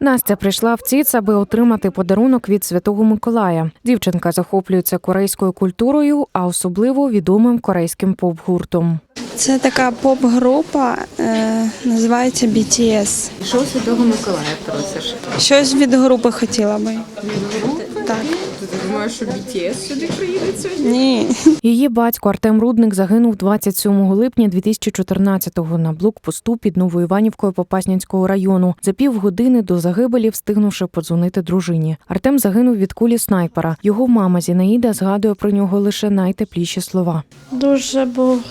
Настя прийшла в ЦІЦ, аби отримати подарунок від Святого Миколая. Дівчинка захоплюється корейською культурою, а особливо відомим корейським поп-гуртом. Це така поп-група, е, називається BTS. Що Святого Миколая просиш? Щось від групи хотіла би. від Так. Ти що BTS сюди приїде сьогодні? Ні. Її батько Артем Рудник загинув 27 липня 2014-го на блокпосту під Новоіванівкою Попаснянського району. За півгодини до загибелі встигнувши подзвонити дружині. Артем загинув від кулі снайпера. Його мама Зінаїда згадує про нього лише найтепліші слова. Дуже був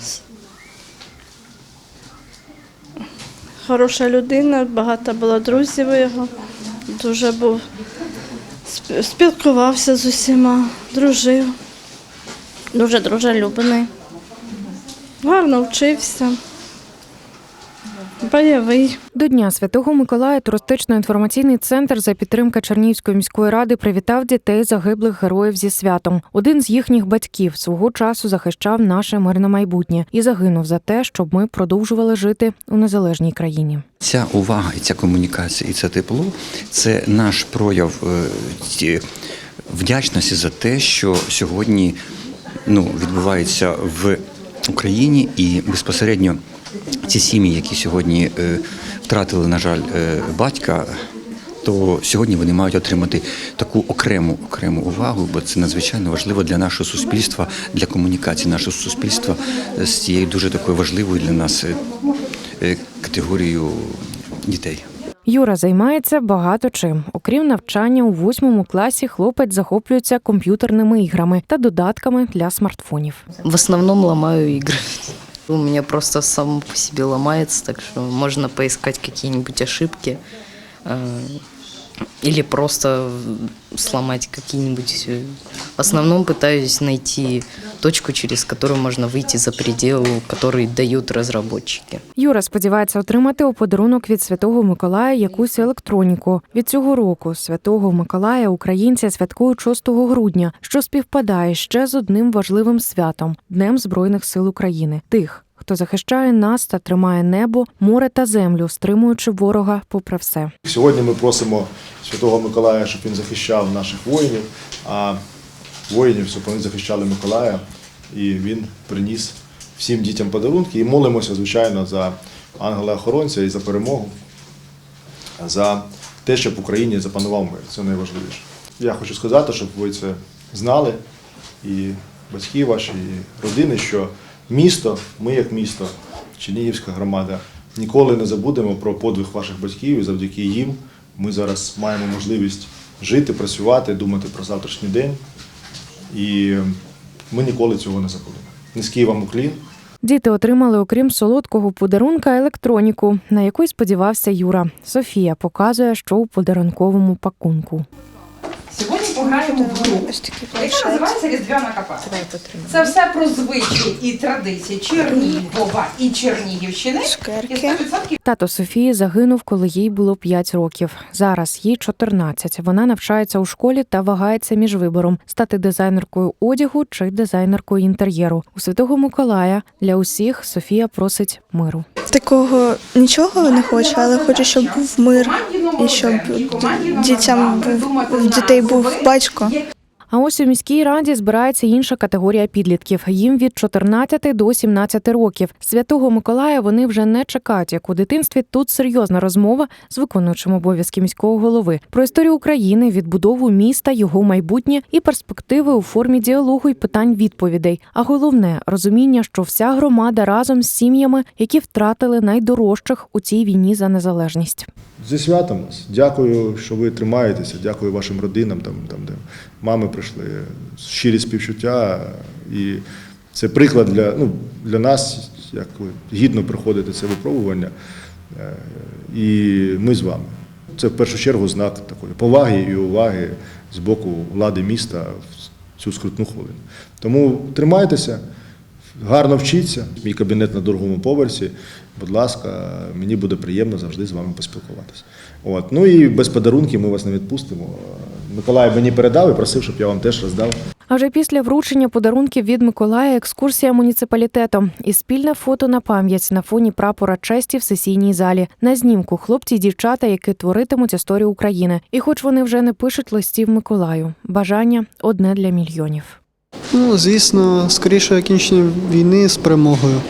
хороша людина, багато було друзів у його. Дуже був спілкувався з усіма, дружив. Дуже дружелюбний. Гарно вчився. Бойовий. До Дня Святого Миколая туристично-інформаційний центр за підтримки Чернігівської міської ради привітав дітей загиблих героїв зі святом. Один з їхніх батьків свого часу захищав наше мирне майбутнє і загинув за те, щоб ми продовжували жити у незалежній країні. Ця увага і ця комунікація, і це тепло це наш прояв е, вдячності за те, що сьогодні ну, відбувається в Україні, і безпосередньо ці сім'ї, які сьогодні е, втратили, на жаль, е, батька. То сьогодні вони мають отримати таку окрему окрему увагу, бо це надзвичайно важливо для нашого суспільства, для комунікації нашого суспільства з цією дуже такою важливою для нас е, е, категорією дітей. Юра займається багато чим. Окрім навчання у восьмому класі, хлопець захоплюється комп'ютерними іграми та додатками для смартфонів. В основном ломаю игры. У меня просто сам по себе ломается, так что можно поискать какие-нибудь ошибки э, или просто сломать какие-нибудь. э, В основном пытаюсь найти точку, через которую можно выйти за предел, который дают разработчики. Юра сподівається отримати у подарунок від Святого Миколая якусь електроніку. Від цього року Святого Миколая українці святкують 6 грудня, що співпадає ще з одним важливим святом Днем Збройних сил України. Тих, хто захищає нас та тримає небо, море та землю, стримуючи ворога попри все. Сьогодні ми просимо Святого Миколая, щоб він захищав наших воїнів, а воїнів, щоб вони захищали Миколая, і він приніс всім дітям подарунки. І молимося, звичайно, за ангела-охоронця і за перемогу, за те, щоб в Україні запанував мир. Це найважливіше. Я хочу сказати, щоб ви це знали, і батьки ваші, і родини, що місто, ми як місто, Чернігівська громада, ніколи не забудемо про подвиг ваших батьків, і завдяки їм ми зараз маємо можливість жити, працювати, думати про завтрашній день. І ми ніколи цього не забудемо. Низький вам уклін. Діти отримали, окрім солодкого подарунка, електроніку, на яку сподівався Юра. Софія показує, що у подарунковому пакунку. Сьогодні пограємо в гру, яка називається Різдвяна капа. Це все про звичаї і традиції Чернігова і Чернігівщини. І Цукерки. 100% Тато Софії загинув, коли їй було 5 років. Зараз їй 14. Вона навчається у школі та вагається між вибором стати дизайнеркою одягу чи дизайнеркою інтер'єру. У Святого Миколая для усіх Софія просить миру. Такого нічого не хочу, але хочу, щоб був мир і щоб дітям був дітей був батько. А ось у міській раді збирається інша категорія підлітків. Їм від 14 до 17 років. Святого Миколая вони вже не чекають. Як у дитинстві тут серйозна розмова з виконуючим обов'язки міського голови про історію України, відбудову міста, його майбутнє і перспективи у формі діалогу і питань відповідей. А головне розуміння, що вся громада разом з сім'ями, які втратили найдорожчих у цій війні за незалежність. Зі святом вас. Дякую, що ви тримаєтеся. Дякую вашим родинам, там, там де мами прийшли. Щирі співчуття. І це приклад для, ну, для нас, як ви гідно проходите це випробування. Е, І ми з вами. Це в першу чергу знак такої поваги і уваги з боку влади міста в цю скрутну хвилину. Тому тримайтеся. Гарно вчіться. Мій кабінет на другому поверсі. Будь ласка, мені буде приємно завжди з вами поспілкуватися. От. Ну і без подарунків ми вас не відпустимо. Миколай мені передав і просив, щоб я вам теж роздав. А вже після вручення подарунків від Миколая екскурсія муніципалітетом і спільне фото на пам'ять на фоні прапора честі в сесійній залі. На знімку хлопці й дівчата, які творитимуть історію України. І хоч вони вже не пишуть листів Миколаю, бажання одне для мільйонів. Ну, звісно, скоріше закінчення війни з перемогою.